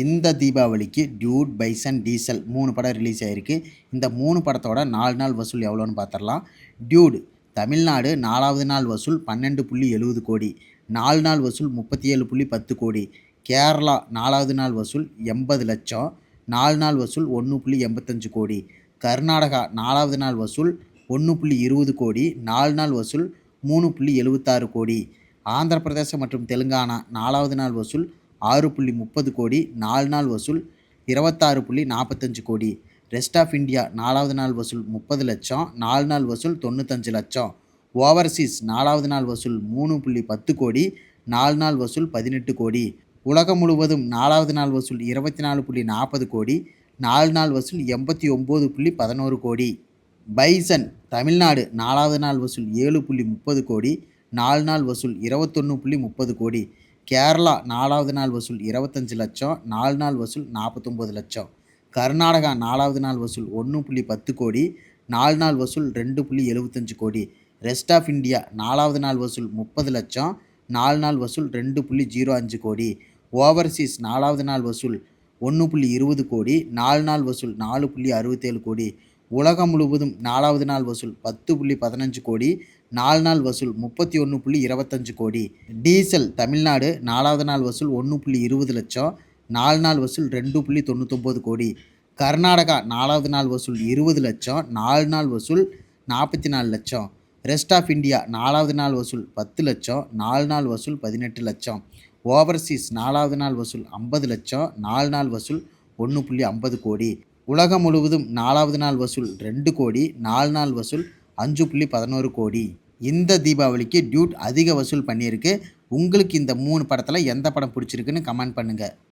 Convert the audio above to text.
இந்த தீபாவளிக்கு Dude bison diesel மூணு படம் ரிலீஸ் ஆகிருக்கு இந்த மூணு படத்தோட நாலு நாள் வசூல் எவ்வளோன்னு பார்த்துடலாம். டியூடு தமிழ்நாடு நாலாவது நாள் வசூல் பன்னெண்டு புள்ளி எழுபது கோடி. நாலு நாள் வசூல் முப்பத்தி ஏழு புள்ளி பத்து கோடி. கேரளா நாலாவது நாள் வசூல் எண்பது லட்சம். நாலு நாள் வசூல் ஒன்று புள்ளி எண்பத்தஞ்சு கோடி. கர்நாடகா நாலாவது நாள் வசூல் ஒன்று புள்ளி இருபது கோடி. நாலு நாள் வசூல் மூணு புள்ளி எழுபத்தாறு கோடி. ஆந்திர பிரதேசம் மற்றும் தெலுங்கானா நாலாவது நாள் வசூல் ஆறு புள்ளி முப்பது கோடி நாலு நாள் வசூல் இருபத்தாறு புள்ளி நாற்பத்தஞ்சு கோடி. ரெஸ்ட் ஆஃப் இந்தியா நாலாவது நாள் வசூல் முப்பது லட்சம் நாலு நாள் வசூல் தொண்ணூத்தஞ்சு லட்சம். ஓவர்சீஸ் நாலாவது நாள் வசூல் மூணு புள்ளி பத்து கோடி நாலு நாள் வசூல் பதினெட்டு கோடி. உலகம் முழுவதும் நாலாவது நாள் வசூல் இருபத்தி நாலு புள்ளி நாற்பது கோடி நாலு நாள் வசூல் எண்பத்தி ஒம்பது புள்ளி பதினோரு கோடி. பைசன் தமிழ்நாடு நாலாவது நாள் வசூல் ஏழு புள்ளி முப்பது கோடி நாலு நாள் வசூல் இருபத்தொன்று புள்ளி முப்பது கோடி. கேரளா நாலாவது நாள் வசூல் இருபத்தஞ்சி லட்சம் நாலு நாள் வசூல் நாற்பத்தொம்போது லட்சம். கர்நாடகா நாலாவது நாள் வசூல் ஒன்று புள்ளி பத்து கோடி நாலு நாள் வசூல் ரெண்டு புள்ளி எழுபத்தஞ்சு கோடி. ரெஸ்ட் ஆஃப் இந்தியா நாலாவது நாள் வசூல் முப்பது லட்சம் நாலு நாள் வசூல் ரெண்டு புள்ளி ஜீரோ அஞ்சு கோடி. ஓவர்சீஸ் நாலாவது நாள் வசூல் ஒன்று புள்ளி இருபது கோடி நாலு நாள் வசூல் நாலு புள்ளி அறுபத்தேழு கோடி. உலகம் முழுவதும் நாலாவது நாள் வசூல் பத்து புள்ளி பதினஞ்சு கோடி நாலு நாள் வசூல் முப்பத்தி ஒன்று புள்ளி இருபத்தஞ்சு கோடி டீசல் தமிழ்நாடு நாலாவது நாள் வசூல் ஒன்று புள்ளி இருபது லட்சம் நாலு நாள் வசூல் ரெண்டு புள்ளி தொண்ணூத்தொம்பது கோடி கர்நாடகா நாலாவது நாள் வசூல் இருபது லட்சம் நாலு நாள் வசூல் நாற்பத்தி நாலு லட்சம் ரெஸ்ட் ஆஃப் இந்தியா நாலாவது நாள் வசூல் பத்து லட்சம் நாலு நாள் வசூல் பதினெட்டு லட்சம் ஓவர்சீஸ் நாலாவது நாள் வசூல் ஐம்பது லட்சம் நாலு நாள் வசூல் ஒன்று புள்ளி ஐம்பது கோடி உலகம் முழுவதும் நாலாவது நாள் வசூல் ரெண்டு கோடி நாலு நாள் வசூல் அஞ்சு புள்ளி பதினோரு கோடி. இந்த தீபாவளிக்கு டியூட் அதிக வசூல் பண்ணியிருக்கு. உங்களுக்கு இந்த மூணு படத்தில் எந்த படம் பிடிச்சிருக்குன்னு கமெண்ட் பண்ணுங்கள்